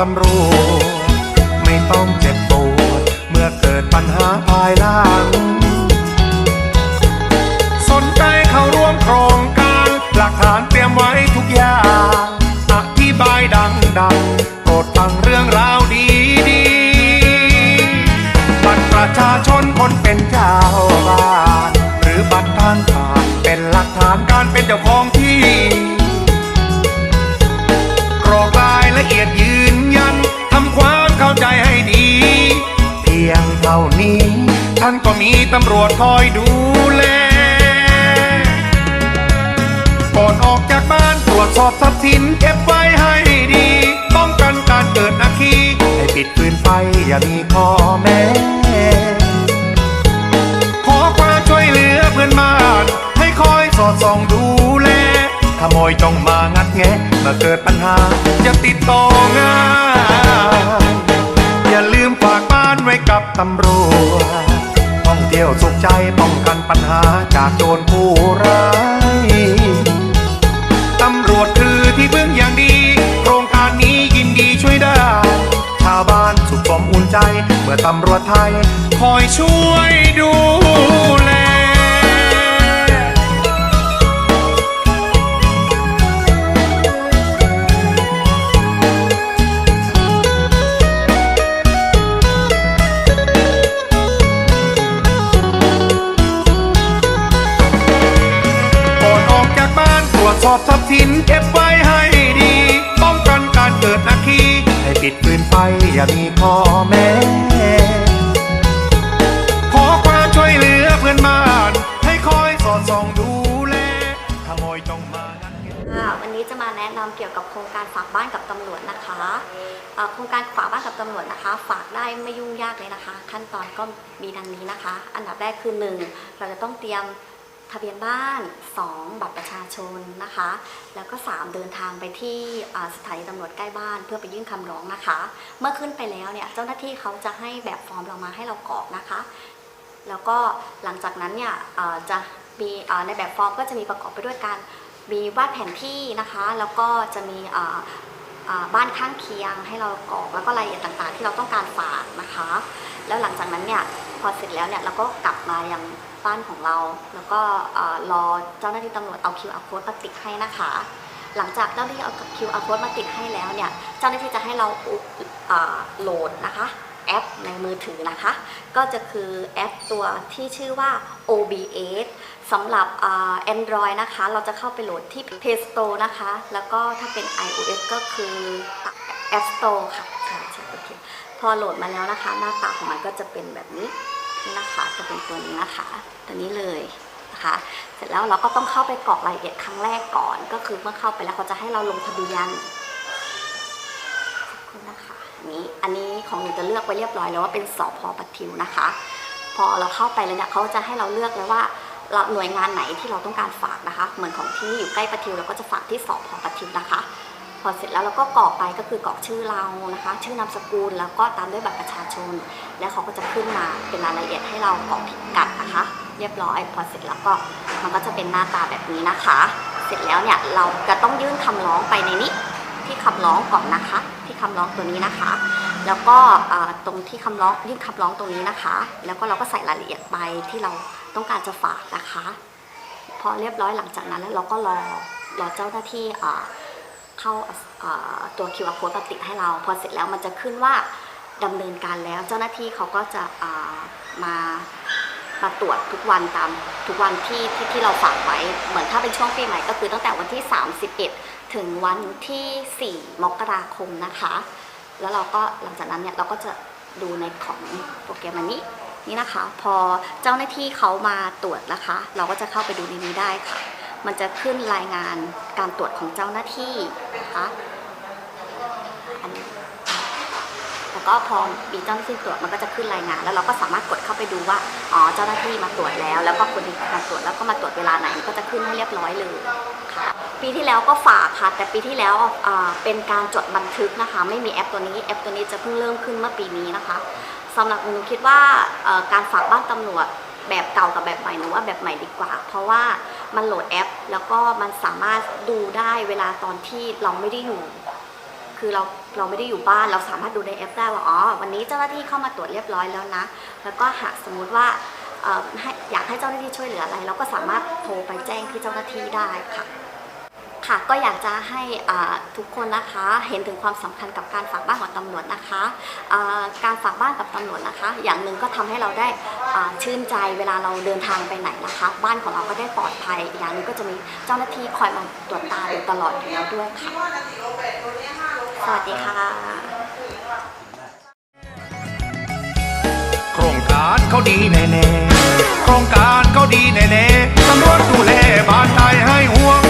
ตำรวจไม่ต้องเจ็บปวดเมื่อเกิดปัญหาภายหลัง สนใจเข้าร่วมโครงการ หลักฐานเตรียมไว้ทุกอย่างอธิบายดังๆโปรดฟังเรื่องราวดีๆบัตรประชาชนคนเป็นเจ้าบ้าน หรือบัตรทางผ่านเป็นหลักฐานการเป็นเจ้าของที่ ท่านก็มีตำรวจคอยดูแล ก่อนออกจากบ้านตรวจสอบทรัพย์สินเก็บไว้ให้ดี ป้องกันการเกิดอัคคีให้ปิดฟืนไฟอย่ามีข้อแม้ขอความช่วยเหลือเพื่อนบ้าน ให้คอยสอดส่องดูแล ขโมยจ้องมางัดแงะเมื่อเกิดปัญหาจะติดต่องายอย่าลืมฝากบ้านไว้กับตำรวจ ท่องเที่ยวสุขใจป้องกันปัญหาจากโจรผู้ร้ายตำรวจคือที่พึ่งอย่างดี โครงการนี้ยินดีช่วยได้ ชาวบ้านสุขสมอุ่นใจ เมื่อตำรวจไทยคอยช่วย อบทรัพย์สินเก็บไว้ให้ดีป้องกันการเกิดอัคคีให้ปิดฟืนไฟอย่ามีข้อแม้ ขอความช่วยเหลือเพื่อนบ้าน ให้คอยสอดส่องดูแลขโมยจ้องมางัด ค่ะวันนี้จะมาแนะนำเกี่ยวกับโครงการฝากบ้านกับตำรวจนะคะเอ่อโครงการฝากบ้านกับตำรวจนะคะ ฝากได้ไม่ยุ่งยากเลยนะคะ ขั้นตอนก็มีดังนี้นะคะ อันดับแรกคือ1เราจะต้องเตรียม ทะเบียนบ้าน 2 บัตรประชาชนนะคะ แล้วก็ 3 เดินทางไปที่สถานีตำรวจใกล้บ้าน เพื่อไปยื่นคำร้องนะคะ เมื่อขึ้นไปแล้วเนี่ยเจ้าหน้าที่เขาจะให้แบบฟอร์มเรามาให้เรากรอกนะคะ แล้วก็หลังจากนั้นเนี่ยจะมีในแบบฟอร์มก็จะมีประกอบไปด้วยการมีวาดแผนที่นะคะ แล้วก็จะมีบ้านข้างเคียงให้เรากรอกแล้วก็รายละเอียดต่างๆ ที่เราต้องการฝากนะคะ แล้วหลังจากนั้นเนี่ยพอเสร็จแล้วเนี่ยเราก็กลับมายัง บ้านของเรา แล้วก็รอเจ้าหน้าที่ตำรวจเอา QR code มาติดให้นะคะ หลังจากเจ้าหน้าที่เอา QR code มาติดให้แล้วเนี่ย เจ้าหน้าที่จะให้เราโหลดนะคะแอปในมือถือนะคะ ก็จะคือแอปตัวที่ชื่อว่า OBS สำหรับ Android นะคะ เราจะเข้าไปโหลดที่ Play Store นะคะ แล้วก็ถ้าเป็น iOS ก็คือ App Store ค่ะใช่ใช่โอเคพอโหลดมาแล้วนะคะ หน้าตาของมันก็จะเป็นแบบนี้ นะคะ จะเป็นตัวนี้นะคะ ตัวนี้เลยนะคะ เสร็จแล้วเราก็ต้องเข้าไปกรอกรายละเอียดครั้งแรกก่อน ก็คือเมื่อเข้าไปแล้วเขาจะให้เราลงทะเบียนขอบคุณนะคะนี้อันนี้ของหนูจะเลือกไว้เรียบร้อยแล้วว่าเป็นสพปทิวนะคะ พอเราเข้าไปแล้วเนี่ยเขาจะให้เราเลือกเลยว่าเราหน่วยงานไหนที่เราต้องการฝากนะคะ เหมือนของที่อยู่ใกล้ปทิวเราก็จะฝากที่สพปทิวนะคะ พอเสร็จแล้วเราก็กรอกไปก็คือกรอกชื่อเรานะคะ ชื่อนามสกุลแล้วก็ตามด้วยบัตรประชาชน แล้วเขาก็จะขึ้นมาเป็นรายละเอียดให้เรากรอกพิกัดนะคะ เรียบร้อยพอเสร็จแล้วก็มันก็จะเป็นหน้าตาแบบนี้นะคะ เสร็จแล้วเนี่ยเราจะต้องยื่นคำร้องไปในนี้ที่คำร้องก่อนนะคะ ที่คำร้องตัวนี้นะคะ แล้วก็ตรงที่คำร้องยื่นคำร้องตรงนี้นะคะ แล้วก็เราก็ใส่รายละเอียดไปที่เราต้องการจะฝากนะคะ พอเรียบร้อยหลังจากนั้นแล้วเราก็รอรอเจ้าหน้าที่ เข้าตัว QR code มาติดให้เรา พอเสร็จแล้วมันจะขึ้นว่าดำเนินการแล้ว เจ้าหน้าที่เขาก็จะมามาตรวจทุกวันตามทุกวันที่ที่ที่เราฝากไว้ เหมือนถ้าเป็นช่วงปีใหม่ก็คือตั้งแต่วันที่ 31 ถึงวันที่ 4 มกราคมนะคะ แล้วเราก็หลังจากนั้นเนี่ยเราก็จะดูในของโปรแกรมอันนี้นี่นะคะ พอเจ้าหน้าที่เขามาตรวจนะคะ เราก็จะเข้าไปดูในนี้ได้ค่ะ มันจะขึ้นรายงานการตรวจของเจ้าหน้าที่นะคะอันนี้แล้วก็พอมีเจ้าหน้าที่ตรวจมันก็จะขึ้นรายงาน แล้วเราก็สามารถกดเข้าไปดูว่าอ๋อเจ้าหน้าที่มาตรวจแล้ว แล้วก็คนที่มาตรวจแล้วก็มาตรวจเวลาไหนก็จะขึ้นให้เรียบร้อยเลยค่ะปีที่แล้วก็ฝากค่ะ แต่ปีที่แล้วอ่าเป็นการจดบันทึกนะคะ ไม่มีแอปตัวนี้แอปตัวนี้จะเพิ่งเริ่มขึ้นเมื่อปีนี้นะคะสำหรับหนูคิดว่าการฝากบ้านตำรวจแบบเก่ากับแบบใหม่หนูว่าแบบใหม่ดีกว่า เพราะว่า มันโหลดแอป แล้วก็มันสามารถดูได้เวลาตอนที่เราไม่ได้อยู่ คือเราเราไม่ได้อยู่บ้านเราสามารถดูในแอปได้ว่าอ๋อวันนี้เจ้าหน้าที่เข้ามาตรวจเรียบร้อยแล้วนะ แล้วก็หากสมมุติว่าอออยากให้เจ้าหน้าที่ช่วยเหลืออะไร เราก็สามารถโทรไปแจ้งที่เจ้าหน้าที่ได้ค่ะ ค่ะก็อยากจะให้ทุกคนนะคะเห็นถึงความสำคัญกับการฝากบ้านของตำรวจนะคะการฝากบ้านกับตำรวจนะคะ อย่างหนึ่งก็ทำให้เราได้ชื่นใจเวลาเราเดินทางไปไหนนะคะ บ้านของเราก็ได้ปลอดภัย อย่างนึงก็จะมีเจ้าหน้าที่คอยมาตรวจตาอยู่ตลอดอยู่แล้วด้วยค่ะสวัสดีค่ะโครงการเขาดีแน่ๆโครงการเขาดีแน่ๆตำรวจดูแลบ้านไทยให้ห่วง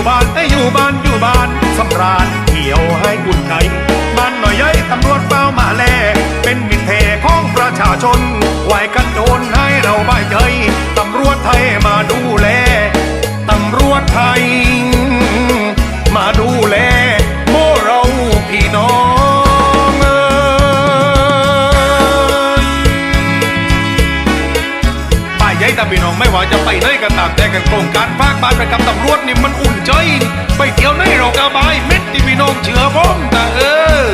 อยู่บ้านไอ้อยู่บ้านอยู่บ้านสำราญเที่ยวให้อุ่นใจบ้านหน่อยยัยตำรวจเฝ้ามาแล เป็นมิตรแท้ของประชาชนไหวกันโดนให้เราบายใจตำรวจไทยมาดูแลตำรวจไทย ก็ตามแต่กันโครงการภาคบ้านไปกับตำรวจนี่มันอุ่นใจ ไปเที่ยวในเรงกระบายเม็ดที่พี่น้องเชื่อผมนะเออ